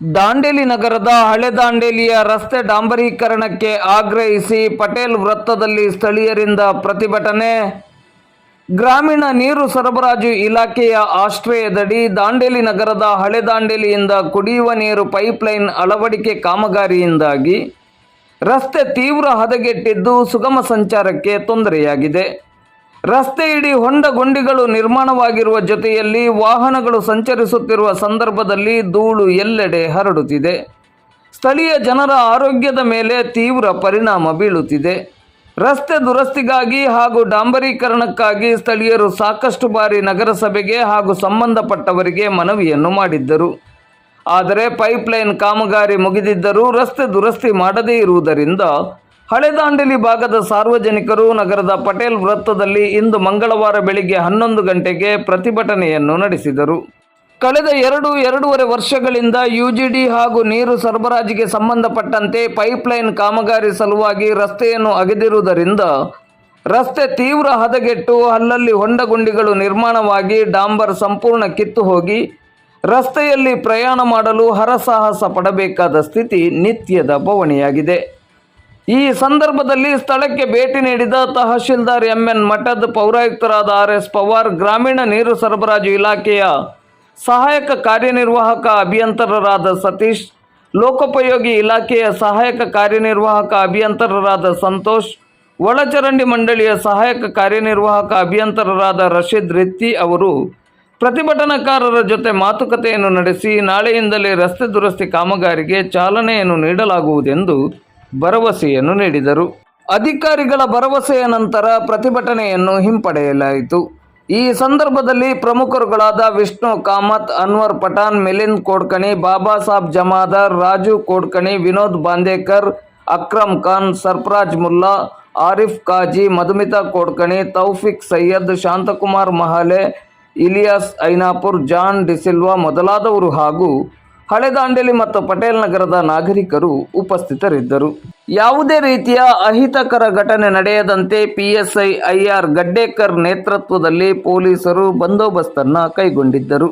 ದಾಂಡೇಲಿ ನಗರದ ಹಳೆ ದಾಂಡೇಲಿಯ ರಸ್ತೆ ಡಾಂಬರೀಕರಣಕ್ಕೆ ಆಗ್ರಹಿಸಿ ಪಟೇಲ್ ವೃತ್ತದಲ್ಲಿ ಸ್ಥಳೀಯರಿಂದ ಪ್ರತಿಭಟನೆ. ಗ್ರಾಮೀಣ ನೀರು ಸರಬರಾಜು ಇಲಾಖೆಯ ಆಶ್ರಯದಡಿ ದಾಂಡೇಲಿ ನಗರದ ಹಳೆ ದಾಂಡೇಲಿಯಿಂದ ಕುಡಿಯುವ ನೀರು ಪೈಪ್ಲೈನ್ ಅಳವಡಿಕೆ ಕಾಮಗಾರಿಯಿಂದಾಗಿ ರಸ್ತೆ ತೀವ್ರ ಹದಗೆಟ್ಟಿದ್ದು ಸುಗಮ ಸಂಚಾರಕ್ಕೆ ತೊಂದರೆಯಾಗಿದೆ. ರಸ್ತೆ ಇಡೀ ಹೊಂಡ ಗುಂಡಿಗಳು ನಿರ್ಮಾಣವಾಗಿರುವ ಜೊತೆಯಲ್ಲಿ ವಾಹನಗಳು ಸಂಚರಿಸುತ್ತಿರುವ ಸಂದರ್ಭದಲ್ಲಿ ಧೂಳು ಎಲ್ಲೆಡೆ ಹರಡುತ್ತಿದೆ. ಸ್ಥಳೀಯ ಜನರ ಆರೋಗ್ಯದ ಮೇಲೆ ತೀವ್ರ ಪರಿಣಾಮ ಬೀಳುತ್ತಿದೆ. ರಸ್ತೆ ದುರಸ್ತಿಗಾಗಿ ಹಾಗೂ ಡಾಂಬರೀಕರಣಕ್ಕಾಗಿ ಸ್ಥಳೀಯರು ಸಾಕಷ್ಟು ಬಾರಿ ನಗರಸಭೆಗೆ ಹಾಗೂ ಸಂಬಂಧಪಟ್ಟವರಿಗೆ ಮನವಿಯನ್ನು ಮಾಡಿದ್ದರು. ಆದರೆ ಪೈಪ್ಲೈನ್ ಕಾಮಗಾರಿ ಮುಗಿದಿದ್ದರೂ ರಸ್ತೆ ದುರಸ್ತಿ ಮಾಡದೇ ಇರುವುದರಿಂದ ಹಳೆ ದಾಂಡೇಲಿ ಭಾಗದ ಸಾರ್ವಜನಿಕರು ನಗರದ ಪಟೇಲ್ ವೃತ್ತದಲ್ಲಿ ಇಂದು ಮಂಗಳವಾರ ಬೆಳಿಗ್ಗೆ ಹನ್ನೊಂದು ಗಂಟೆಗೆ ಪ್ರತಿಭಟನೆಯನ್ನು ನಡೆಸಿದರು. ಕಳೆದ ಎರಡು, ಎರಡೂವರೆ ವರ್ಷಗಳಿಂದ ಯುಜಿಡಿ ಹಾಗೂ ನೀರು ಸರಬರಾಜಿಗೆ ಸಂಬಂಧಪಟ್ಟಂತೆ ಪೈಪ್ಲೈನ್ ಕಾಮಗಾರಿ ಸಲುವಾಗಿ ರಸ್ತೆಯನ್ನು ಅಗೆದಿರುವುದರಿಂದ ರಸ್ತೆ ತೀವ್ರ ಹದಗೆಟ್ಟು ಅಲ್ಲಲ್ಲಿ ಹೊಂಡಗುಂಡಿಗಳು ನಿರ್ಮಾಣವಾಗಿ ಡಾಂಬರ್ ಸಂಪೂರ್ಣ ಕಿತ್ತು ಹೋಗಿ ರಸ್ತೆಯಲ್ಲಿ ಪ್ರಯಾಣ ಮಾಡಲು ಹರಸಾಹಸ ಪಡಬೇಕಾದ ಸ್ಥಿತಿ ನಿತ್ಯದ ಬವಣೆಯಾಗಿದೆ. ಈ ಸಂದರ್ಭದಲ್ಲಿ ಸ್ಥಳಕ್ಕೆ ಭೇಟಿ ನೀಡಿದ ತಹಶೀಲ್ದಾರ್ ಎಂಎನ್ ಮಠದ್ ಪೌರಾಯುಕ್ತರಾದ ಆರ್ ಎಸ್ ಪವಾರ್, ಗ್ರಾಮೀಣ ನೀರು ಸರಬರಾಜು ಇಲಾಖೆಯ ಸಹಾಯಕ ಕಾರ್ಯನಿರ್ವಾಹಕ ಅಭಿಯಂತರರಾದ ಸತೀಶ್, ಲೋಕೋಪಯೋಗಿ ಇಲಾಖೆಯ ಸಹಾಯಕ ಕಾರ್ಯನಿರ್ವಾಹಕ ಅಭಿಯಂತರರಾದ ಸಂತೋಷ್, ಒಳಚರಂಡಿ ಮಂಡಳಿಯ ಸಹಾಯಕ ಕಾರ್ಯನಿರ್ವಾಹಕ ಅಭಿಯಂತರರಾದ ರಶೀದ್ ರಿತ್ತಿ ಅವರು ಪ್ರತಿಭಟನಾಕಾರರ ಜೊತೆ ಮಾತುಕತೆಯನ್ನು ನಡೆಸಿ ನಾಳೆಯಿಂದಲೇ ರಸ್ತೆ ದುರಸ್ತಿ ಕಾಮಗಾರಿಗೆ ಚಾಲನೆಯನ್ನು ನೀಡಲಾಗುವುದೆಂದು ಭರವಸೆಯನ್ನು ನೀಡಿದರು. ಅಧಿಕಾರಿಗಳ ಭರವಸೆಯ ನಂತರ ಪ್ರತಿಭಟನೆಯನ್ನು ಹಿಂಪಡೆಯಲಾಯಿತು. ಈ ಸಂದರ್ಭದಲ್ಲಿ ಪ್ರಮುಖರುಗಳಾದ ವಿಷ್ಣು ಕಾಮತ್, ಅನ್ವರ್ ಪಠಾನ್ ಮಿಲಿಂದ್ ಕೋಡ್ಕಣಿ, ಬಾಬಾ ಸಾಬ್ ಜಮಾದಾರ್, ರಾಜು ಕೋಡ್ಕಣಿ, ವಿನೋದ್ ಬಾಂದೇಕರ್, ಅಕ್ರಮ್ ಖಾನ್, ಸರ್ಪರಾಜ್ ಮುಲ್ಲಾ, ಆರಿಫ್ ಕಾಜಿ ಮಧುಮಿತಾ ಕೋಡ್ಕಣಿ, ತೌಫಿಕ್ ಸೈಯದ್, ಶಾಂತಕುಮಾರ್ ಮಹಾಲೆ, ಇಲಿಯಾಸ್ ಐನಾಪುರ್, ಜಾನ್ ಡಿಸಿಲ್ವಾ ಮೊದಲಾದವರು ಹಾಗೂ ಹಳೆ ದಾಂಡೇಲಿ ಮತ್ತು ಪಟೇಲ್ ನಗರದ ನಾಗರಿಕರು ಉಪಸ್ಥಿತರಿದ್ದರು. ಯಾವುದೇ ರೀತಿಯ ಅಹಿತಕರ ಘಟನೆ ನಡೆಯದಂತೆ ಪಿಎಸ್ಐ ಐಆರ್ ಗಡ್ಡೇಕರ್ ನೇತೃತ್ವದಲ್ಲಿ ಪೊಲೀಸರು ಬಂದೋಬಸ್ತನ್ನು ಕೈಗೊಂಡಿದ್ದರು.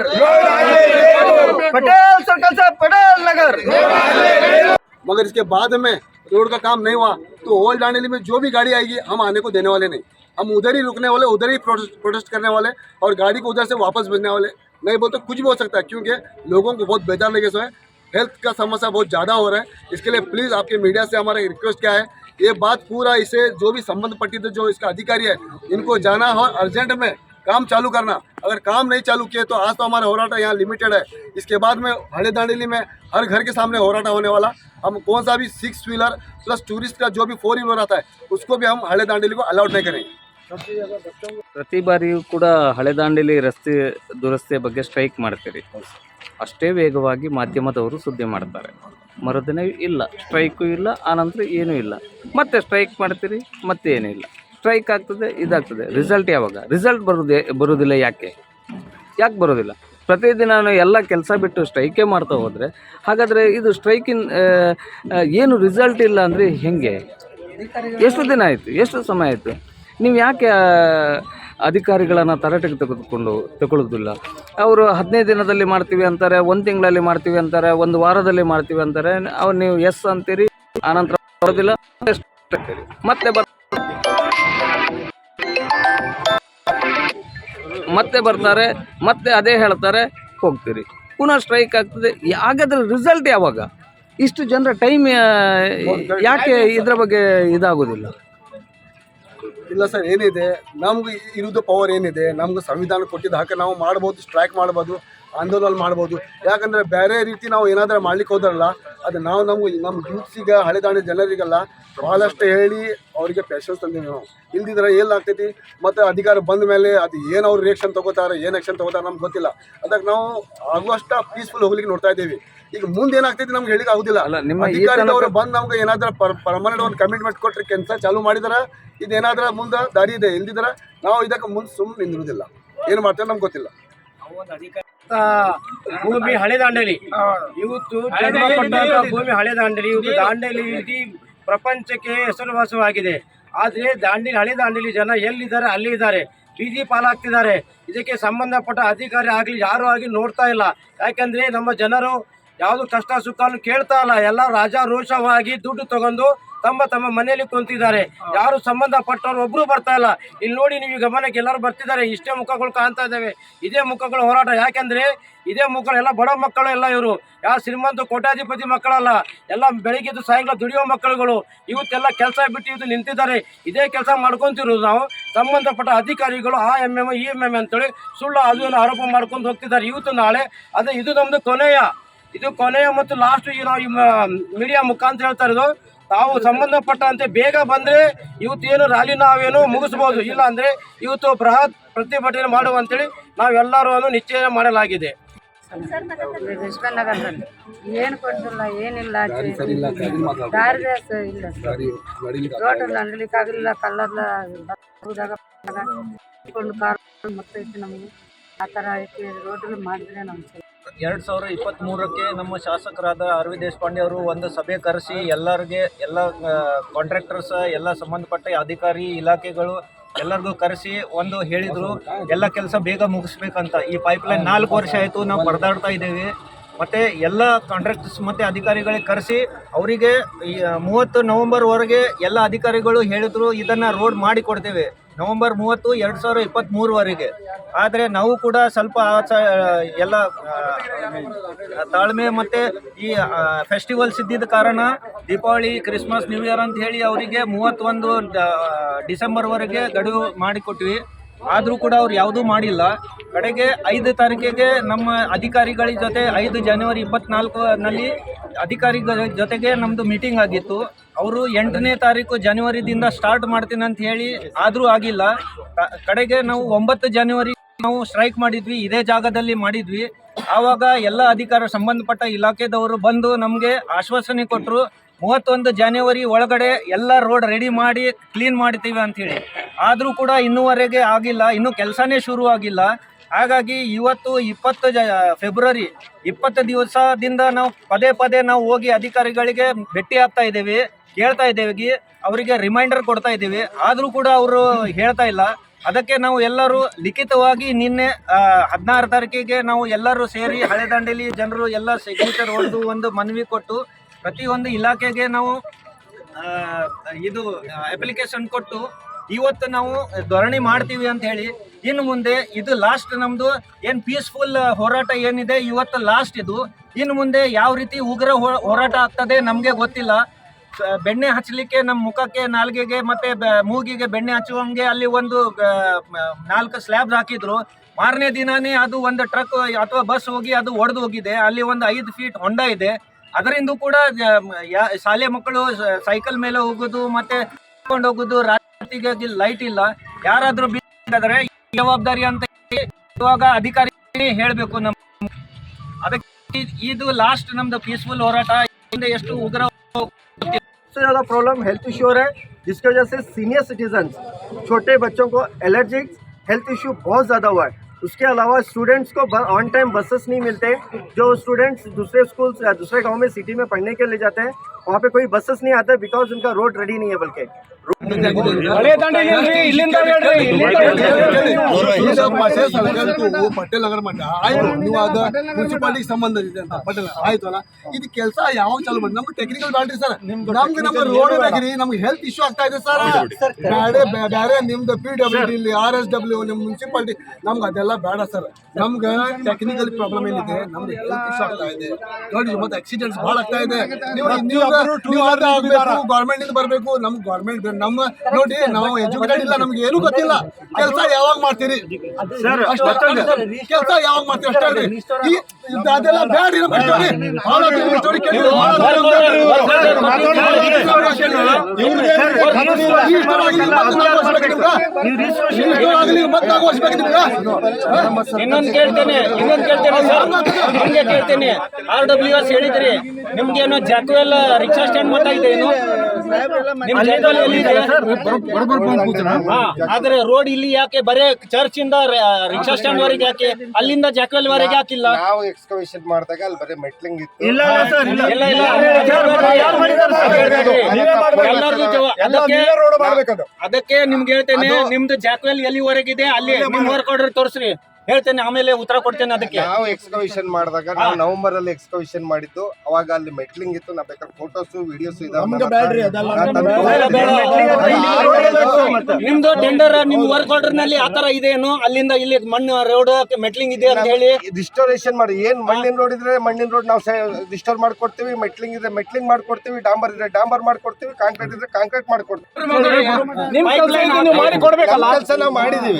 नगर। पटेल, सर्कल से पटेल नगर। मगर इसके बाद में रोड का काम नहीं हुआ तो ओल्ड डांडेली में जो भी गाड़ी आएगी, हम आने को देने वाले नहीं। हम उधर ही रुकने वाले, उधर ही प्रोटेस्ट करने वाले और गाड़ी को उधर से वापस भेजने वाले। नहीं बोलते कुछ भी हो सकता है, क्योंकि लोगों को बहुत बेजार लगे सो है। हेल्थ का समस्या बहुत ज़्यादा हो रहा है। इसके लिए प्लीज़ आपके मीडिया से हमारा रिक्वेस्ट क्या है? ये बात पूरा इसे जो भी संबंध पट्टित जो इसका अधिकारी है, इनको जाना और अर्जेंट में काम चालू करना अगर काम नहीं चालू किए तो आज तो हमारा होराटा यहाँ लिमिटेड है इसके बाद में हड़े दांडेली में हर घर के सामने होराटा होने वाला हम कौन सा भी सिक्स व्हीलर प्लस टूरिस्ट का जो भी फोर व्हीलर आता है उसको भी हम हड़े दांडेली को अलाउड नहीं करेंगे ಪ್ರತಿ ಬಾರಿಯೂ ಕೂಡ ಹಳೆ ದಾಂಡೇಲಿ ರಸ್ತೆ ದುರಸ್ತಿಯ ಬಗ್ಗೆ ಸ್ಟ್ರೈಕ್ ಮಾಡ್ತೀರಿ ಅಷ್ಟೇ ವೇಗವಾಗಿ ಮಾಧ್ಯಮದವರು ಸುದ್ದಿ ಮಾಡ್ತಾರೆ ಮರುದಿನ ಇಲ್ಲ ಸ್ಟ್ರೈಕು ಇಲ್ಲ ಆನಂತರ ಏನೂ ಇಲ್ಲ ಮತ್ತೆ ಸ್ಟ್ರೈಕ್ ಮಾಡ್ತೀರಿ ಮತ್ತೆ ಏನೂ ಇಲ್ಲ ಸ್ಟ್ರೈಕ್ ಆಗ್ತದೆ, ಇದಾಗ್ತದೆ. ರಿಸಲ್ಟ್ ಯಾವಾಗ? ರಿಸಲ್ಟ್ ಬರೋದೇ, ಬರೋದಿಲ್ಲ ಯಾಕೆ? ಯಾಕೆ ಬರೋದಿಲ್ಲ? ಪ್ರತಿದಿನ ಎಲ್ಲ ಕೆಲಸ ಬಿಟ್ಟು ಸ್ಟ್ರೈಕೇ ಮಾಡ್ತಾ ಹೋದರೆ, ಹಾಗಾದರೆ ಇದು ಸ್ಟ್ರೈಕಿನ ಏನು ರಿಸಲ್ಟ್ ಇಲ್ಲ ಅಂದರೆ ಹೆಂಗೆ? ಎಷ್ಟು ದಿನ ಆಯಿತು? ಎಷ್ಟು ಸಮಯ ಆಯಿತು? ನೀವು ಯಾಕೆ ಅಧಿಕಾರಿಗಳನ್ನು ತರಾಟೆಗೆ ತೆಗೆದುಕೊಂಡು ತಗೊಳ್ಳೋದಿಲ್ಲ ಅವರು ಹದಿನೈದು ದಿನದಲ್ಲಿ ಮಾಡ್ತೀವಿ ಅಂತಾರೆ, ಒಂದು ತಿಂಗಳಲ್ಲಿ ಮಾಡ್ತೀವಿ ಅಂತಾರೆ, ಒಂದು ವಾರದಲ್ಲಿ ಮಾಡ್ತೀವಿ ಅಂತಾರೆ. ಅವ್ರು ನೀವು ಎಸ್ ಅಂತೀರಿ, ಆನಂತರ ಬರೋದಿಲ್ಲ ಮತ್ತೆ ಬರ್ ಮತ್ತೆ ಬರ್ತಾರೆ, ಮತ್ತೆ ಅದೇ ಹೇಳ್ತಾರೆ, ಹೋಗ್ತೀರಿ. ಪುನಃ ಸ್ಟ್ರೈಕ್ ಆಗ್ತದೆ. ಹಾಗಾದ್ರೆ ರಿಸಲ್ಟ್ ಯಾವಾಗ? ಇಷ್ಟು ಜನರ ಟೈಮ್ ಯಾಕೆ ಇದರ ಬಗ್ಗೆ ಇದಾಗೋದಿಲ್ಲ? ಇಲ್ಲ ಸರ್, ಏನಿದೆ? ನಮ್ಗೆ ಇರೋದು ಪವರ್ ಏನಿದೆ? ನಮ್ಗೆ ಸಂವಿಧಾನ ಕೊಟ್ಟಿದ್ದ ಹಾಕಿ ನಾವು ಮಾಡ್ಬೋದು ಸ್ಟ್ರೈಕ್ ಮಾಡ್ಬೋದು. ಆಂದೋಲನ ಮಾಡ್ಬೋದು. ಯಾಕಂದರೆ ಬೇರೆ ರೀತಿ ನಾವು ಏನಾದರೂ ಮಾಡ್ಲಿಕ್ಕೆ ಹೋದ್ರಲ್ಲ ಅದು ನಾವು ನಮ್ಗೆ ನಮ್ಮ ಯೂತ್ಸಿಗೆ ಹಳೆ ಜನರಿಗೆಲ್ಲ ಭಾಳಷ್ಟು ಹೇಳಿ ಅವರಿಗೆ ಪೇಷನ್ಸ್ ತಂದೀವಿ ನಾವು. ಇಲ್ದಿದ್ರೆ ಏನಾಗ್ತೈತಿ ಮತ್ತು ಅಧಿಕಾರ ಬಂದ ಮೇಲೆ ಅದು ಏನು ಅವ್ರು ರಿಯಾಕ್ಷನ್ ತಗೋತಾರೆ ಏನು ಆ್ಯಕ್ಷನ್ ತೊಗೋತಾರೆ ನಮ್ಗೆ ಗೊತ್ತಿಲ್ಲ. ಅದಕ್ಕೆ ನಾವು ಆಗುವಷ್ಟು ಪೀಸ್ಫುಲ್ ಹೋಗ್ಲಿಕ್ಕೆ ನೋಡ್ತಾ ಇದ್ದೀವಿ. ಈಗ ಮುಂದೆ ಏನಾಗ್ತೈತಿ ನಮ್ಗೆ ಹೇಳಿಕ್ಕೆ ಆಗುದಿಲ್ಲ. ಅಲ್ಲ, ನಿಮ್ಮ ಅಧಿಕಾರಿದವರು ಬಂದು ನಮ್ಗೆ ಏನಾದ್ರೂ ಪರ್ಮನೆಂಟ್ ಒಂದು ಕಮಿಟ್ಮೆಂಟ್ ಕೊಟ್ಟರೆ ಕೆಲಸ ಚಾಲೂ ಮಾಡಿದ್ರೆ ಇದೇನಾದ್ರೂ ಮುಂದೆ ದಾರಿ ಇದೆ ಇಲ್ದಿದ್ರೆ ನಾವು ಇದಕ್ಕೆ ಮುಂದೆ ಸುಮ್ಮನೆ ನಿಂದಿರುವುದಿಲ್ಲ ಏನು ಮಾಡ್ತೇವೆ ನಮ್ಗೆ ಗೊತ್ತಿಲ್ಲ. ಭೂಮಿ ಹಳೆ ದಾಂಡೇಲಿ. ಇವತ್ತು ಜನ್ಮ ಕೊಟ್ಟಂತ ಭೂಮಿ ಹಳೆ ದಾಂಡೇಲಿ. ಇವತ್ತು ದಾಂಡೇಲಿ ಇಡೀ ಪ್ರಪಂಚಕ್ಕೆ ಹೆಸರುವಾಸವಾಗಿದೆ ಆದರೆ ದಾಂಡೇಲಿ ಹಳೆ ದಾಂಡೇಲಿ ಜನ ಎಲ್ಲಿದ್ದಾರೆ ಅಲ್ಲಿ ಇದ್ದಾರೆ. ಬೀದಿ ಪಾಲಾಗ್ತಿದ್ದಾರೆ. ಇದಕ್ಕೆ ಸಂಬಂಧಪಟ್ಟ ಅಧಿಕಾರಿ ಆಗಲಿ ಯಾರು ಆಗಿ ನೋಡ್ತಾ ಇಲ್ಲ. ಯಾಕಂದ್ರೆ ನಮ್ಮ ಜನರು ಯಾವುದು ಕಷ್ಟ ಸುಖಾನು ಕೇಳ್ತಾ ಇಲ್ಲ. ಎಲ್ಲ ರಾಜಾರೋಷವಾಗಿ ದುಡ್ಡು ತಗೊಂಡು ತಮ್ಮ ತಮ್ಮ ಮನೆಯಲ್ಲಿ ಕುಂತಿದ್ದಾರೆ. ಯಾರು ಸಂಬಂಧಪಟ್ಟವ್ರು ಒಬ್ರು ಬರ್ತಾ ಇಲ್ಲ. ಇಲ್ಲಿ ನೋಡಿ ನೀವು ಗಮನಕ್ಕೆ ಎಲ್ಲರೂ ಬರ್ತಿದ್ದಾರೆ. ಇಷ್ಟೇ ಮುಖಗಳು ಕಾಣ್ತಾ ಇದ್ದಾವೆ. ಇದೇ ಮುಖಗಳು ಹೋರಾಟ ಯಾಕೆಂದ್ರೆ ಇದೇ ಮುಖಗಳು ಎಲ್ಲ ಬಡ ಮಕ್ಕಳು ಎಲ್ಲ ಇವರು. ಯಾವ ಶ್ರೀಮಂತ ಕೋಟ್ಯಾಧಿಪತಿ ಮಕ್ಕಳಲ್ಲ. ಎಲ್ಲ ಬೆಳಿಗ್ಗೆದ್ದು ಸಾಯಂಕಾಲ ದುಡಿಯೋ ಮಕ್ಕಳುಗಳು. ಇವತ್ತೆಲ್ಲ ಕೆಲಸ ಬಿಟ್ಟು ಇವತ್ತು ನಿಂತಿದ್ದಾರೆ. ಇದೇ ಕೆಲಸ ಮಾಡ್ಕೊಂತಿರೋದು ನಾವು. ಸಂಬಂಧಪಟ್ಟ ಅಧಿಕಾರಿಗಳು ಆ M M E M M ಅಂತೇಳಿ ಸುಳ್ಳು ಅದನ್ನು ಆರೋಪ ಮಾಡ್ಕೊಂಡು ಹೋಗ್ತಿದ್ದಾರೆ. ಇವತ್ತು ನಾಳೆ ಅದೇ ಇದು ನಮ್ದು ಕೊನೆಯ. ಇದು ಕೊನೆಯ ಮತ್ತು ಲಾಸ್ಟ್ ಈ ನಾವು ಮೀಡಿಯಾ ಮುಖಾಂತರ ಹೇಳ್ತಾ ಇರೋದು. ತಾವು ಸಂಬಂಧಪಟ್ಟಂತೆ ಬೇಗ ಬಂದ್ರೆ ಇವತ್ತೇನು ಏನು ರ್ಯಾಲಿ ನಾವೇನು ಮುಗಿಸ್ಬೋದು. ಇಲ್ಲ ಅಂದ್ರೆ ಇವತ್ತು ಬೃಹತ್ ಪ್ರತಿಭಟನೆ ಮಾಡುವಂತೇಳಿ ನಾವೆಲ್ಲರೂ ನಿಶ್ಚಯ ಮಾಡಲಾಗಿದೆ. ಯಶವಂತ ನಗರದಲ್ಲಿ ಏನು ಕೊಡ್ತಿಲ್ಲ ಏನಿಲ್ಲ ದಾರಿ ಇಲ್ಲ ಸರ್ ರೋಡ್ ನಡಲಿಕ್ಕೆ ಆಗಲಿಲ್ಲ ಕಲ್ಲರ್ಲ ಹೋದಾಗ ಕೊಂಡು ಕಾರ್ ಮತ್ತೆ ಐತಿ ನಮಗೆ. ಆ ಥರ ಐತಿ ರೋಡ್ ಮಾಡಿದ್ರೆ ನಮ್ಗೆ ಎರಡು ಸಾವಿರ ಇಪ್ಪತ್ತ್ಮೂರಕ್ಕೆ ನಮ್ಮ ಶಾಸಕರಾದ ಅರವಿಂದ್ ದೇಶಪಾಂಡೆ ಅವರು ಒಂದು ಸಭೆ ಕರೆಸಿ ಎಲ್ಲರಿಗೆ ಎಲ್ಲ ಕಾಂಟ್ರಾಕ್ಟರ್ಸ್ ಎಲ್ಲ ಸಂಬಂಧಪಟ್ಟ ಅಧಿಕಾರಿ ಇಲಾಖೆಗಳು ಎಲ್ಲರಿಗೂ ಕರೆಸಿ ಒಂದು ಹೇಳಿದರು, ಎಲ್ಲ ಕೆಲಸ ಬೇಗ ಮುಗಿಸ್ಬೇಕಂತ. ಈ ಪೈಪ್ಲೈನ್ ನಾಲ್ಕು ವರ್ಷ ಆಯಿತು, ನಾವು ಪರದಾಡ್ತಾ ಇದ್ದೇವೆ. ಮತ್ತು ಎಲ್ಲ ಕಾಂಟ್ರಾಕ್ಟರ್ಸ್ ಮತ್ತು ಅಧಿಕಾರಿಗಳಿಗೆ ಕರೆಸಿ, ಅವರಿಗೆ ಮೂವತ್ತು ನವಂಬರ್ವರೆಗೆ ಎಲ್ಲ ಅಧಿಕಾರಿಗಳು ಹೇಳಿದ್ರು, ಇದನ್ನು ರೋಡ್ ಮಾಡಿ ಕೊಡ್ತೇವೆ ನವಂಬರ್ ಮೂವತ್ತು ಎರಡು ಸಾವಿರ ಇಪ್ಪತ್ತ್ಮೂರವರೆಗೆ ಆದರೆ ನಾವು ಕೂಡ ಸ್ವಲ್ಪ ಎಲ್ಲ ತಾಳ್ಮೆ ಮತ್ತು ಈ ಫೆಸ್ಟಿವಲ್ಸ್ ಇದ್ದಿದ್ದ ಕಾರಣ ದೀಪಾವಳಿ ಕ್ರಿಸ್ಮಸ್ ನ್ಯೂ ಇಯರ್ ಅಂತ ಹೇಳಿ ಅವರಿಗೆ ಮೂವತ್ತೊಂದು ಡಿಸೆಂಬರ್ವರೆಗೆ ಗಡುವು ಮಾಡಿಕೊಟ್ವಿ. ಆದರೂ ಕೂಡ ಅವ್ರು ಯಾವುದೂ ಮಾಡಿಲ್ಲ. ಕಡೆಗೆ ಐದು ತಾರೀಕಿಗೆ ನಮ್ಮ ಅಧಿಕಾರಿಗಳ ಜೊತೆ ಐದು ಜನವರಿ ಇಪ್ಪತ್ನಾಲ್ಕನಲ್ಲಿ ಅಧಿಕಾರಿಗಳ ಜೊತೆಗೆ ನಮ್ಮದು ಮೀಟಿಂಗ್ ಆಗಿತ್ತು. ಅವರು ಎಂಟನೇ ತಾರೀಕು ಜನವರಿದಿಂದ ಸ್ಟಾರ್ಟ್ ಮಾಡ್ತೀನಿ ಅಂತ ಹೇಳಿ ಆದರೂ ಆಗಿಲ್ಲ. ಕಡೆಗೆ ನಾವು ಒಂಬತ್ತು ಜನವರಿ ನಾವು ಸ್ಟ್ರೈಕ್ ಮಾಡಿದ್ವಿ, ಇದೇ ಜಾಗದಲ್ಲಿ ಮಾಡಿದ್ವಿ. ಆವಾಗ ಎಲ್ಲ ಅಧಿಕಾರ ಸಂಬಂಧಪಟ್ಟ ಇಲಾಖೆದವರು ಬಂದು ನಮಗೆ ಆಶ್ವಾಸನೆ ಕೊಟ್ಟರು ಮೂವತ್ತೊಂದು ಜನವರಿ ಒಳಗಡೆ ಎಲ್ಲ ರೋಡ್ ರೆಡಿ ಮಾಡಿ ಕ್ಲೀನ್ ಮಾಡ್ತೀವಿ ಅಂಥೇಳಿ ಆದರೂ ಕೂಡ ಇನ್ನೂವರೆಗೆ ಆಗಿಲ್ಲ, ಇನ್ನೂ ಕೆಲಸನೇ ಶುರು ಆಗಿಲ್ಲ ಹಾಗಾಗಿ ಇವತ್ತು ಇಪ್ಪತ್ತು ಜ ಫೆಬ್ರವರಿ ಇಪ್ಪತ್ತು ದಿವಸದಿಂದ ನಾವು ಪದೇ ಪದೇ ನಾವು ಹೋಗಿ ಅಧಿಕಾರಿಗಳಿಗೆ ಭೇಟಿ ಆಗ್ತಾ ಇದ್ದೀವಿ, ಕೇಳ್ತಾ ಇದ್ದೇವೆ ಅವರಿಗೆ ರಿಮೈಂಡರ್ ಕೊಡ್ತಾ ಇದ್ದೀವಿ. ಆದರೂ ಕೂಡ ಅವರು ಹೇಳ್ತಾ ಇಲ್ಲ. ಅದಕ್ಕೆ ನಾವು ಎಲ್ಲರೂ ಲಿಖಿತವಾಗಿ ನಿನ್ನೆ ಹದಿನಾರು ತಾರೀಕಿಗೆ ನಾವು ಎಲ್ಲರೂ ಸೇರಿ ಹಳೆ ದಂಡೇಲಿ ಜನರು ಎಲ್ಲ ಸಿಗ್ನೇಚರ್ ಹೊಡೆದು ಒಂದು ಮನವಿ ಕೊಟ್ಟು ಪ್ರತಿಯೊಂದು ಇಲಾಖೆಗೆ ನಾವು ಇದು ಅಪ್ಲಿಕೇಶನ್ ಕೊಟ್ಟು ಇವತ್ತು ನಾವು ಧರಣಿ ಮಾಡ್ತೀವಿ ಅಂತ ಹೇಳಿ, ಇನ್ನು ಮುಂದೆ ಇದು ಲಾಸ್ಟ್ ನಮ್ಮದು ಏನು ಪೀಸ್ಫುಲ್ ಹೋರಾಟ ಏನಿದೆ, ಇವತ್ತು ಲಾಸ್ಟ್ ಇದು. ಇನ್ನು ಮುಂದೆ ಯಾವ ರೀತಿ ಉಗ್ರ ಹೋರಾಟ ಆಗ್ತದೆ ನಮಗೆ ಗೊತ್ತಿಲ್ಲ. ಬೆಣ್ಣೆ ಹಚ್ಚಲಿಕ್ಕೆ ನಮ್ಮ ಮುಖಕ್ಕೆ, ನಾಲ್ಗೆಗೆ ಮತ್ತೆ ಮೂಗಿಗೆ ಬೆಣ್ಣೆ ಹಚ್ಚುವಂಗೆ ಅಲ್ಲಿ ಒಂದು ನಾಲ್ಕು ಸ್ಲ್ಯಾಬ್ಸ್ ಹಾಕಿದ್ರು. ಮಾರನೇ ದಿನಾನೇ ಅದು ಒಂದು ಟ್ರಕ್ ಅಥವಾ ಬಸ್ ಹೋಗಿ ಅದು ಒಡೆದು ಹೋಗಿದೆ. ಅಲ್ಲಿ ಒಂದು ಐದು ಫೀಟ್ ಹೊಂಡ ಇದೆ. ಅದರಿಂದ ಕೂಡ ಶಾಲೆ ಮಕ್ಕಳು ಸೈಕಲ್ ಮೇಲೆ ಹೋಗೋದು, ಮತ್ತೆ ಹೋಗೋದು ಲೈಟ್ ಇಲ್ಲ ಯಾರಾದ್ರೂ ಬಿದ್ದರೆ ಜವಾಬ್ದಾರಿ ಅಂತ ಹೇಳಿ ಇವಾಗ ಅಧಿಕಾರಿ ಹೇಳಬೇಕು ನಮ್ಮ ಅದಕ್ಕೆ ಇದ್- ಇದು ಲಾಸ್ಟ್ ನಮ್ದು ಪೀಸ್ಫುಲ್ ಹೋರಾಟ ಹಿಂದೆ ಎಷ್ಟು ಉಗ್ರ सबसे ज़्यादा प्रॉब्लम हेल्थ इश्यू हो रहा है जिसकी वजह से सीनियर सिटीजन्स छोटे बच्चों को एलर्जिक हेल्थ इश्यू बहुत ज़्यादा हुआ है उसके अलावा स्टूडेंट्स को ऑन टाइम बसेस नहीं मिलते जो स्टूडेंट्स दूसरे स्कूल या दूसरे गांव में सिटी में पढ़ने के लिए जाते हैं वहाँ पे कोई बसेस नहीं आता बिकॉज उनका रोड रेडी नहीं है बल्कि ಪಟೇಲ್ ನಗರ ಮಠ ಆಯ್ತು ನೀವು ಅದ ಮುನ್ಸಿಪಾಲಿಟಿಗೆ ಸಂಬಂಧ ಇದೆ ಅಂತ ಪಟೇಲ್ ಆಯ್ತು ಅಲ್ಲ ಇದು ಕೆಲಸ ಯಾವಾಗ ಚಾಲು ಮಾಡಿ ನಮ್ಗೆ ಟೆಕ್ನಿಕಲ್ ಬ್ಯಾಡ್ರಿ ಸರ್. ನಮ್ಗೆ ನಮ್ಮ ರೋಡ್ ಬೇಕ್ರಿ ನಮ್ಗೆ ಹೆಲ್ತ್ ಇಶ್ಯೂ ಆಗ್ತಾ ಇದೆ ಸರ್. ಬೇರೆ ಬೇರೆ ನಿಮ್ದು P W D R S W ನಿಮ್ ಮುನ್ಸಿಪಾಲಿಟಿ ನಮ್ಗೆ ಅದೆಲ್ಲ ಬೇಡ ಸರ್. ನಮ್ಗೆ ಟೆಕ್ನಿಕಲ್ ಪ್ರಾಬ್ಲಮ್ ಏನಿದೆ ನಮ್ಗೆ ಹೆಲ್ತ್ ಇಶ್ಯೂ ಆಗ್ತಾ ಇದೆ. ನೋಡಿ ಮತ್ತೆ ಆಕ್ಸಿಡೆಂಟ್ಸ್ ಭಾಳ ಆಗ್ತಾ ಇದೆ. ನೀವು ಗೌರ್ಮೆಂಟ್ ಇಂದ ಬರಬೇಕು ನಮ್ಗೆ ಗೌರ್ಮೆಂಟ್ ನಮ್ಮ ನೋಡಿ ನಾವು ಎಜುಕೇಟೆಡ್ ಇಲ್ಲ ನಮ್ಗೆ ಏನು ಗೊತ್ತಿಲ್ಲ. ಕೆಲಸ ಯಾವಾಗ ಮಾಡ್ತೀರಿ? ಕೆಲಸ ಯಾವಾಗ ಮಾಡ್ತೀರಿ? ಅಷ್ಟೇ ಹೇಳ್ರಿ. ಈ ಅದೆಲ್ಲ ಬ್ಯಾಡ್ರಿ ನಮ್ಗೆ? ಸ್ಟೋರಿ ನಿಮ್ಗೆ? ನಿಮ್ಗೆ? ಇನ್ನೊಂದು ಕೇಳ್ತೇನೆ ಇನ್ನೊಂದು ಕೇಳ್ತೇನೆ ಸರ್ ನಿಮ್ಗೆ ಕೇಳ್ತೇನೆ ಆರ್ ಡಬ್ಲ್ಯೂ ಎಸ್ ಹೇಳಿದ್ರಿ. ನಿಮ್ಗೇನೋ ಜಾಕ್ವೆಲ್ ರಿಕ್ಷಾ ಸ್ಟ್ಯಾಂಡ್ ಮಾತಾಡಿದೆ ಇದೆ ಏನು ನಿಮ್ ಆದ್ರೆ ರೋಡ್ ಇಲ್ಲಿ ಯಾಕೆ ಬರೇ ಚರ್ಚ್ ಇಂದ ರಿಕ್ಷಾ ಸ್ಟ್ಯಾಂಡ್ ವರೆಗೆ ಯಾಕೆ ಅಲ್ಲಿಂದ ಜಾಕ್ವೆಲ್ ವರೆಗೆ ಯಾಕಿಲ್ಲ ನಾವು ಎಕ್ಸ್ಕವೇಷನ್ ಮಾಡಿದಾಗ ಅಲ್ಲಿ ಬರೀ ಮೆಟ್ಲಿಂಗ್ ಇತ್ತು. ಇಲ್ಲ ಸರ್ ಇಲ್ಲ. ಇಲ್ಲ ಅದಕ್ಕೆ ನಿಮ್ಗೆ ಹೇಳ್ತೇನೆ ನಿಮ್ದು ಜಾಕ್ವೆಲ್ ಎಲ್ಲಿವರೆಗಿದೆ? ಅಲ್ಲಿ ನಿಮ್ ವರ್ಕ್ ಆರ್ಡರ್ ತೋರಿಸ್ರಿ. ಹೇಳ್ತೇನೆ ಆಮೇಲೆ ಉತ್ತರ ಕೊಡ್ತೇನೆ ಅದಕ್ಕೆ. ನಾವು ಎಕ್ಸ್ಕವೇಷನ್ ಮಾಡಿದಾಗ ನಾವು ನವೆಂಬರ್ ಅಲ್ಲಿ ಎಕ್ಸ್ಕವೇಷನ್ ಮಾಡಿದ್ದು ಅವಾಗ ಅಲ್ಲಿ ಮೆಟ್ಲಿಂಗ್ ಇತ್ತು ನಾ ಬೇಕಾದ್ರೆ ಫೋಟೋಸ್ ವಿಡಿಯೋಸ್ ನಿಮ್ದು ಟೆಂಡರ್ ನಿಮ್ ವರ್ಕ್ ಆರ್ಡರ್ನಲ್ಲಿ ಆತರ ಇದೇನೋ ಅಲ್ಲಿಂದ ಇಲ್ಲಿ ಮಣ್ಣು ರೋಡ್ ಮೆಟ್ಲಿಂಗ್ ಇದೆ ಅಂತ ಹೇಳಿ? ಡಿಸ್ಟೋರೇಷನ್ ಮಾಡಿ ಏನ್ ಮಣ್ಣಿನ ರೋಡ್ ಇದ್ರೆ ಮಣ್ಣಿನ ರೋಡ್ ನಾವು ಡಿಸ್ಟೋರ್ ಮಾಡ್ಕೊಡ್ತೀವಿ ಮೆಟ್ಲಿಂಗ್ ಇದ್ರೆ ಮೆಟ್ಲಿಂಗ್ ಮಾಡ್ಕೊಡ್ತೀವಿ ಡಾಂಬರ್ ಇದ್ರೆ ಡಾಂಬರ್ ಮಾಡ್ಕೊಡ್ತೀವಿ ಕಾಂಕ್ರೀಟ್ ಇದ್ರೆ ಕಾಂಕ್ರೀಟ್ ಮಾಡ್ಕೊಡ್ತೀವಿ. ನಿಮ್ ಕೆಲ್ಸ ಇದು ನೀವು ಮಾಡಿ ಕೊಡ್ಬೇಕಲ್ಲ? ಕೆಲಸ ನಾವು ಮಾಡಿದೀವಿ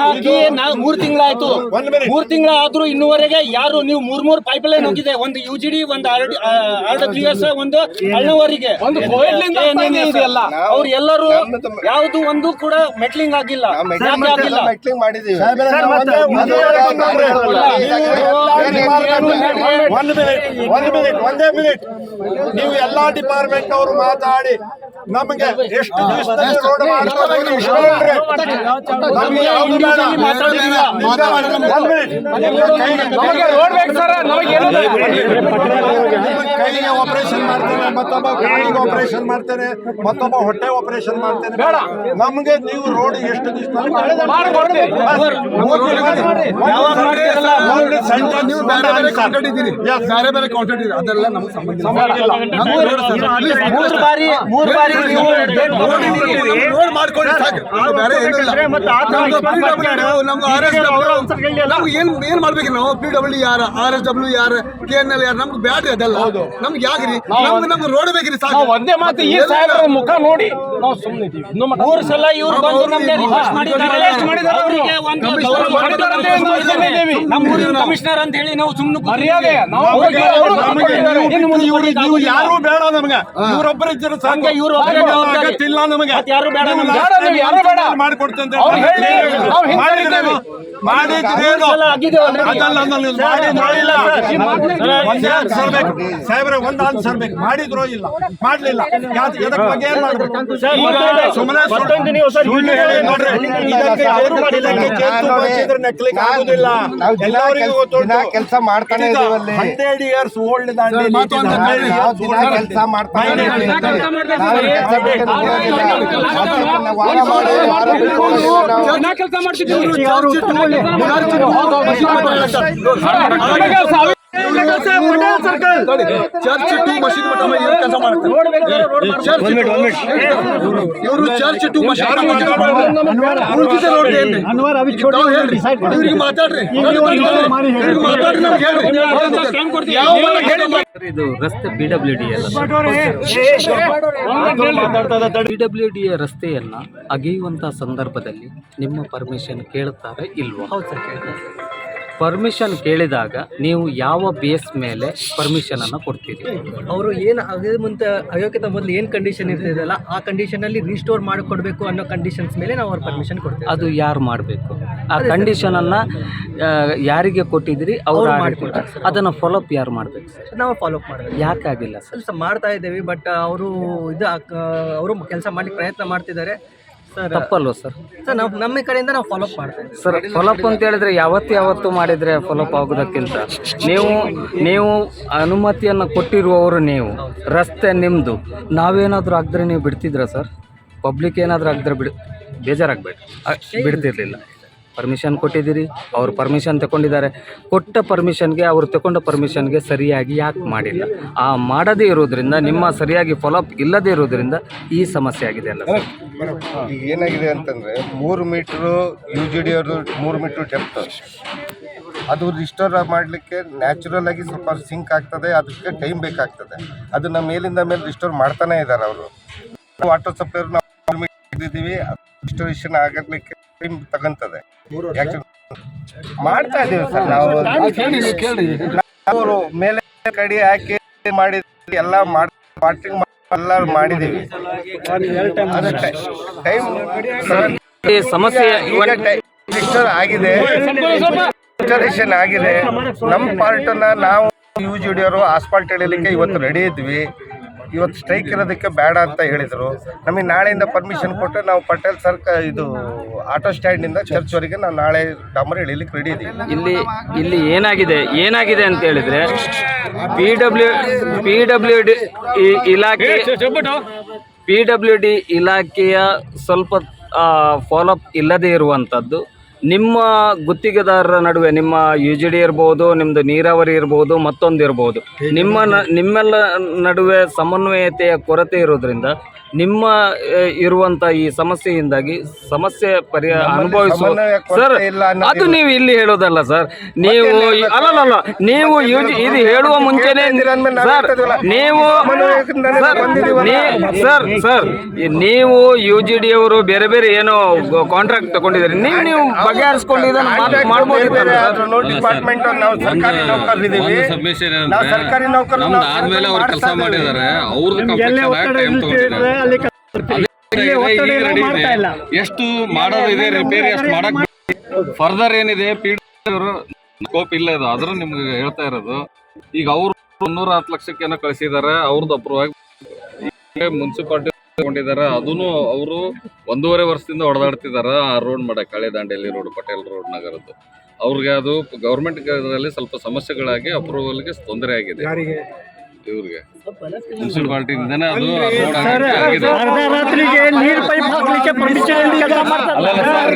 ಹಾಕಿ ನಾವು ಮೂರ್ ತಿಂಗಳಾಯ್ತು. ಮೂರ್ ತಿಂಗಳ ಆದ್ರೂ ಇನ್ನುವರೆಗೆ ಯಾರು ನೀವು ಮೂರ್ ಮೂರ್ ಪೈಪ್ ಲೈನ್ ಹೋಗಿದೆ. ಒಂದು ಯು ಜಿ ಡಿ ಒಂದು ಆರ್ ಡಬ್ಲ್ಯೂ ಎಸ್ ಒಂದು ಹಳ್ಳವರಿಗೆ ಒಂದು. ಅವ್ರು ಎಲ್ಲರೂ ಯಾವ್ದು ಒಂದು ಕೂಡ ಮೆಟ್ಲಿಂಗ್ ಆಗಿಲ್ಲ. ಮೆಟ್ಲಿಂಗ್ ಮಾಡಿದೀವಿ. ಒಂದೇ ಮಿನಿಟ್ ನೀವು ಎಲ್ಲಾ ಡಿಪಾರ್ಟ್ಮೆಂಟ್ ಅವರು ಮಾತಾಡಿ. ನಮಗೆ ಎಷ್ಟು ದಿವಸದಲ್ಲಿ ರೋಡ್ ಮಾಡ್ಕೊಡ್ಬೇಕು ಇಷ್ಟು ಹೇಳ್ರಿ. ನಮ್ಗೆ ಯಾವ್ದು ಬೇಡ. ಒಂದ್ minute. ಕೈಗೆ- ನಮಗೆ ರೋಡ್ ಬೇಕು ಸರ್ ನಮಗೆ ಏನು ಬೇಕು? ಕೈಗೆ ಆಪರೇಷನ್ ಮಾಡ್ತೇನೆ ಮತ್ತೊಬ್ಬ ಕಾಲಿಗೆ ಆಪರೇಷನ್ ಮಾಡ್ತೇನೆ ಮತ್ತೊಬ್ಬ ಹೊಟ್ಟೆ ಆಪರೇಷನ್ ಮಾಡ್ತೇನೆ. ಬೇಡ. ನಮ್ಗೆ ನೀವು ರೋಡ್ ಎಷ್ಟು ದಿವಸ ಮಾಡ್ಕೊಡ್ತೀವಿ. ನೀವು ಬೇರೆ ಬೇರೆ ಕಾಂಟ್ರಾಕ್ಟ್ ಇದೆ ಅದೆಲ್ಲ ನಮ್ಗೆ ಸಂಬಂಧ ಇಲ್ಲ. ನಮ್ಗೆ road ಸರ್. Please, ಬಾರಿ ಮೂರು ಬಾರಿ ಮಾಡ್ಕೊಳ್ಳಿ ಸಾಕು. ಬೇರೆ ಏನೂ ಇಲ್ಲ ನಮ್ದು PWD, ನಮ್ದು ಆರ್ ಎಸ್ ಡಬ್ಲ್ಯೂ ನಮ್ಗೆ ಏನ್ ಏನ್ ಮಾಡ್ಬೇಕು ನಾವು? ಪಿ ಡಬ್ಲ್ಯೂ ಯಾರ ಆರ್ ಎಸ್ ಡಬ್ಲ್ಯೂ ಯಾರ ಕೆ ಎನ್ ಎಲ್ ಯಾರ? ನಮ್ಗೆ ಬ್ಯಾಡ್ರಿ ಅದೆಲ್ಲ. ನಮ್ಗೆ ಯಾಕ್ರಿ? ನಮ್ಗೆ ನಮ್ಗೆ ರೋಡ್ ಬೇಕ್ರಿ ಸಾಕು. ಒಂದೇ ಮಾತು ಈ ಸಾಹೇಬ್ರ ಮುಖ ನೋಡಿ ನಾವು ಸುಮ್ಮನೆ ಇದ್ದೀವಿ. ಇನ್ನೂ ಮಾತಾಡ- ಮೂರ್ ಸಲ ಇವ್ರು ಬಂದು ನಮ್ಗೆ ರಿಕ್ವೆಸ್ಟ್ ಮಾಡಿದ್ದಾರೆ. ಅವರಿಗೆ ಒಂದು ಗೌರವ ಅಂತ ಕೊಡ್ಬೇಕು ಅಂತ ಇದ್ದೇವೆ. ನಮ್ಮ ಊರಿನ ಕಮಿಷನರ್ ಅಂತ ಹೇಳಿ ನಾವು ಸುಮ್ಮನೆ ಮರ್ಯಾದೆ. ಇವ್ರು. ಯಾರು ಬೇಡ ನಮ್ಗೆ. ಇವ್ರೊಬ್ಬರ ಇದ್ದರು ಸಂಘ ಇವ್ರು ಯಾರು ಬೇಡ ಬೇಡ. ಒಂದೇ ಆನ್ಸರ್ ಬೇಕು ಸಾಹೇಬ್ರೆ ಒಂದ್ ಆನ್ಸರ್ ಬೇಕು ಮಾಡಿದ್ರೋ ಇಲ್ಲ? ಮಾಡ್ಲಿಲ್ಲ. ಎದಕ್ ಬಗ್ಗೆ ಏನ್ ಮಾಡ್ಬೇಕು? ಈಗ ಸುಮ್ಮನೆ ಸುಳ್ಳು ಹೇಳಿ ನೋಡ್ರಿ. ಇದಕ್ಕೆ ನೆಕ್ಲಿಕ್ಕೆ ಆಗುದಿಲ್ಲ ಎಲ್ಲರಿಗೂ ಕೆಲಸ ಮಾಡ್ತಾನೆ ಇಯರ್ಸ್ ಓಲ್ಡ್ ಕೆಲಸ ಮಾಡ್ತಾನೆ. ಕೆಲಸ ಮಾಡ್ಬೇಕು. ನಾವು ಕೆಲ್ಸ ಬಿಟ್ಟು ನಾವು ನಾವು ವಾರ ಮಾಡಿ ವಾರ ಬಿಟ್ಟು ನಾವು ದಿನ ಕೆಲಸ ಮಾಡ್ತಿದ್ದೀವಿ church to Munnar ಮಸೀದ್ Math sir. ನಮಗೆ ಸಾವಿರ ನೋಡಿ, ಚರ್ಚ್ ಟು ಮಸೀದ್ ಇವರು ಚರ್ಚ್ ಟು ಮಸೀದ್ ಮಾತಾಡ್ರಿ ರಸ್ತೆ ಡಿ ಡಿ ರಸ್ತೆಯನ್ನ ಅಗೆಯುವಂತ ಸಂದರ್ಭದಲ್ಲಿ ನಿಮ್ಮ ಪರ್ಮಿಷನ್ ಕೇಳುತ್ತಾರೆ ಇಲ್ವಾ ಹೌದು ಸರ್ ಪರ್ಮಿಷನ್ ಕೇಳಿದಾಗ ನೀವು ಯಾವ ಬೇಸ್ ಮೇಲೆ ಪರ್ಮಿಷನ್ ಅನ್ನು ಕೊಡ್ತೀರಿ? ಅವರು ಏನು ಅದೇ ಮುಂತ ಅಯೋಗ್ಯತ ಮೊದಲು ಏನು ಕಂಡೀಷನ್ ಇರ್ತಿದೆಯಲ್ಲ ಆ ಕಂಡೀಷನಲ್ಲಿ ರೀಸ್ಟೋರ್ ಮಾಡಿಕೊಡ್ಬೇಕು ಅನ್ನೋ ಕಂಡೀಷನ್ಸ್ ಮೇಲೆ ನಾವು ಅವ್ರ ಪರ್ಮಿಷನ್ ಕೊಡ್ತೀವಿ. ಅದು ಯಾರು ಮಾಡಬೇಕು? ಆ ಕಂಡೀಷನ್ ಅನ್ನ ಆ, ಯಾರಿಗೆ ಕೊಟ್ಟಿದ್ರಿ? ಅವ್ರು ಮಾಡಿಕೊಡ್ತಾರೆ ಅದನ್ನ ಫಾಲೋಅಪ್ ಯಾರು ಮಾಡಬೇಕು ಸರ್? ನಾವು ಫಾಲೋ ಅಪ್ ಮಾಡಬೇಕು. ಯಾಕಾಗಿಲ್ಲ ಸರ್? ಸ್ವಲ್ಪ ಮಾಡ್ತಾ ಇದ್ದೀವಿ ಬಟ್ ಅವರು ಇದು ಅವರು ಕೆಲಸ ಮಾಡಲಿಕ್ಕೆ ಪ್ರಯತ್ನ ಮಾಡ್ತಿದ್ದಾರೆ. ತಪ್ಪಲ್ವ ಸರ್? ಸರ್ ನಾವು ನಮ್ಮ ಕಡೆಯಿಂದ ನಾವು ಫಾಲೋಅಪ್ ಮಾಡ್ತೇವೆ. ಸರ್ ಫಾಲೋಅಪ್ ಅಂತ ಹೇಳಿದ್ರೆ ಯಾವತ್ತು ಯಾವತ್ತು ಮಾಡಿದರೆ ಫಾಲೋಅಪ್ ಆಗೋದಕ್ಕಿಂತ? ನೀವು ನೀವು ಅನುಮತಿಯನ್ನು ಕೊಟ್ಟಿರುವವರು ನೀವು ರಸ್ತೆ ನಿಮ್ಮದು ನಾವೇನಾದರೂ ಆಗದ್ರೆ ನೀವು ಬಿಡ್ತಿದ್ರಾ ಸರ್? ಪಬ್ಲಿಕ್ ಏನಾದರೂ ಆಗದ್ರೆ ಬಿಡ್ ಬೇಜಾರಾಗಬೇಡಿ. ಬಿಡ್ತಿರ್ಲಿಲ್ಲ. ಪರ್ಮಿಷನ್ ಕೊಟ್ಟಿದ್ದೀರಿ, ಅವ್ರು ಪರ್ಮಿಷನ್ ತಗೊಂಡಿದ್ದಾರೆ. ಕೊಟ್ಟ ಪರ್ಮಿಷನ್ಗೆ ಅವರು ತಗೊಂಡ ಪರ್ಮಿಷನ್ಗೆ ಸರಿಯಾಗಿ ಯಾಕೆ ಮಾಡಿಲ್ಲ? ಆ ಮಾಡದೇ ಇರೋದ್ರಿಂದ, ನಿಮ್ಮ ಸರಿಯಾಗಿ ಫಾಲೋಅಪ್ ಇಲ್ಲದೇ ಇರೋದ್ರಿಂದ ಈ ಸಮಸ್ಯೆ ಆಗಿದೆ ಅಲ್ಲ ಈಗ ಏನಾಗಿದೆ ಅಂತಂದರೆ, ಮೂರು ಮೀಟ್ರು ಯು ಜಿ ಡಿ ಅವರು ಮೂರು ಮೀಟ್ರು ಡೆಪ್ತ್ ಅದು ರಿಸ್ಟೋರ್ ಮಾಡಲಿಕ್ಕೆ ನ್ಯಾಚುರಲ್ ಆಗಿ ಸ್ವಲ್ಪ ಸಿಂಕ್ ಆಗ್ತದೆ, ಅದಕ್ಕೆ ಟೈಮ್ ಬೇಕಾಗ್ತದೆ. ಅದನ್ನ ಮೇಲಿಂದ ಮೇಲೆ ರಿಸ್ಟೋರ್ ಮಾಡ್ತಾನೆ ಇದ್ದಾರೆ ಅವರು. ವಾಟರ್ ಸಪ್ಲೈ ನಾವು ರಿಸ್ಟೋರೇಷನ್ ಆಗಲಿಕ್ಕೆ ಟೈಮ್ ತಗೊಂತದೆ. ಮಾಡ್ತಾ ಇದೀವಿ ಸರ್ ನಾವು ಅವರು ಮೇಲೆ ಕಡಿ ಹಾಕಿ ಮಾಡಿ ಎಲ್ಲ ಮಾಡಿ ವಾಟ್ರಿಂಗ್ ಎಲ್ಲ ಮಾಡಿದೀವಿ ಟೈಮ್ ಸಮಸ್ಯೆ ಆಗಿದೆ. ರಿಜಿಸ್ಟರೇಷನ್ ಆಗಿದೆ. ನಮ್ಮ ಪಾರ್ಟನ್ನ ನಾವು ಯು ಜಿ ಡಿ ಅವರು ಆಸ್ಫಾಲ್ಟ್ ಇಡಲಿಕ್ಕೆ ಇವತ್ತು ರೆಡಿ ಇದ್ವಿ. ಇವತ್ತು ಸ್ಟ್ರೈಕ್ ಇರೋದಕ್ಕೆ ಬೇಡ ಅಂತ ಹೇಳಿದರು. ನಮಗೆ ನಾಳೆಯಿಂದ ಪರ್ಮಿಷನ್ ಕೊಟ್ಟರೆ ನಾವು ಪಟೇಲ್ ಸರ್ಕ ಇದು ಆಟೋ ಸ್ಟ್ಯಾಂಡಿಂದ ಚರ್ಚ್ವರೆಗೆ ನಾವು ನಾಳೆ ಡಾಮರ್ ಇಳಿಲಿಕ್ಕೆ ರೆಡಿ ಇದ್ದೀವಿ ಇಲ್ಲಿ ಇಲ್ಲಿ ಏನಾಗಿದೆ ಏನಾಗಿದೆ ಅಂತ ಹೇಳಿದ್ರೆ P W P W D ಇಲಾಖೆ ಪಿ ಡಬ್ಲ್ಯೂ ಡಿ ಇಲಾಖೆಯ ಸ್ವಲ್ಪ ಫಾಲೋಅಪ್ ಇಲ್ಲದೇ ಇರುವಂಥದ್ದು. ನಿಮ್ಮ ಗುತ್ತಿಗೆದಾರರ ನಡುವೆ ನಿಮ್ಮ ಯು ಜಿ ಡಿ ಇರ್ಬೋದು ನಿಮ್ಮದು ನೀರಾವರಿ ಇರ್ಬೋದು ಮತ್ತೊಂದು ಇರ್ಬೋದು ನಿಮ್ಮ ನ ನಿಮ್ಮೆಲ್ಲ ನಡುವೆ ಸಮನ್ವಯತೆಯ ಕೊರತೆ ಇರೋದ್ರಿಂದ ನಿಮ್ಮ ಇರುವಂತ ಇರುವಂಥ ಈ ಸಮಸ್ಯೆಯಿಂದಾಗಿ ಸಮಸ್ಯೆ ಪರಿಹಾರ ಅನುಭವಿಸುವ ಸರ್ ಅದು ನೀವು ಇಲ್ಲಿ ಹೇಳೋದಲ್ಲ ಸರ್. ನೀವು ಅಲ್ಲಲ್ಲ ನೀವು ಇದು ಹೇಳುವ ಮುಂಚೆನೆ ಅಂದ್ಮೇಲೆ ನಾವು ಸರ್ ನೀವು ಸರ್, ಸರ್ ಸರ್ ನೀವು ಯು ಜಿ ಡಿ ಅವರು ಬೇರೆ ಬೇರೆ ಏನೋ ಕಾಂಟ್ರಾಕ್ಟ್ ತಗೊಂಡಿದ್ದಾರೆ. ನೀವು ನೀವು ಬಗೆಹರಿಸ್ಕೊಂಡು ಇದನ್ನು ಮಾಡ್- ಮಾಡ್ಬೋದಿತ್ತಲ್ಲ ಸರ್? ನಾವು ಸರ್ಕಾರಿ ನೌಕರರಿದ್ದೀವಿ ನಾವು ಸರ್ಕಾರಿ ನೌಕರರು ನಾವು ಆದ್ಮೇಲೆ ಅವ್ರು ಕೆಲಸ ಮಾಡಿದ್ದಾರೆ. ಅವ್ರದ್ದು ಕಂಪ್ಲೀಟ್ ಟೈಮ್ ತಗೊಂಡಿದ್ದಾರೆ ಎಷ್ಟು ಮಾಡೋದಿದೆ ರಿಪೇರಿ ಎಷ್ಟು ಮಾಡಕ್ ಫರ್ದರ್ ಏನಿದೆ ಪಿ ಅವರು ಸ್ಕೋಪ್ ಇಲ್ಲ ಇದು ಆದ್ರೂ ನಿಮ್ಗೆ ಹೇಳ್ತಾ ಇರೋದು. ಈಗ ಅವ್ರು ಮುನ್ನೂರ ಹತ್ತು ಲಕ್ಷಕ್ಕೆ ಏನೋ ಕಳಿಸಿದ್ದಾರೆ ಅವ್ರದ್ದು ಅಪ್ರೂವ್ ಆಗಿ ಮುನ್ಸಿಪಾಲ್ಟಿ ತಗೊಂಡಿದ್ದಾರೆ ಅದನ್ನು ಅವರು ಒಂದೂವರೆ ವರ್ಷದಿಂದ ಹೊಡೆದಾಡ್ತಿದ್ದಾರೆ ಆ ರೋಡ್ ಮಾಡಕ್ಕೆ ಹಳೆ ದಾಂಡೇಲಿ ರೋಡ್ ಪಟೇಲ್ ರೋಡ್ ನಗರದ್ದು. ಅವ್ರಿಗೆ ಅದು ಗೌರ್ಮೆಂಟ್ ಸ್ವಲ್ಪ ಸಮಸ್ಯೆಗಳಾಗಿ ಅಪ್ರೂವಲ್ಗೆ ತೊಂದರೆ ಆಗಿದೆ. ಇವ್ರಿಗೆ. ಮುನ್ಸಿಪಾಲ್ಟಿಯಿಂದನೇ ಅದು ಅರ್ಧ ರಾತ್ರಿಗೆ ನೀರ್ ಪೈಪ್ ಹಾಕ್ಲಿಕ್ಕೆ ಪರ್ಮಿಷನ್ ಸರ್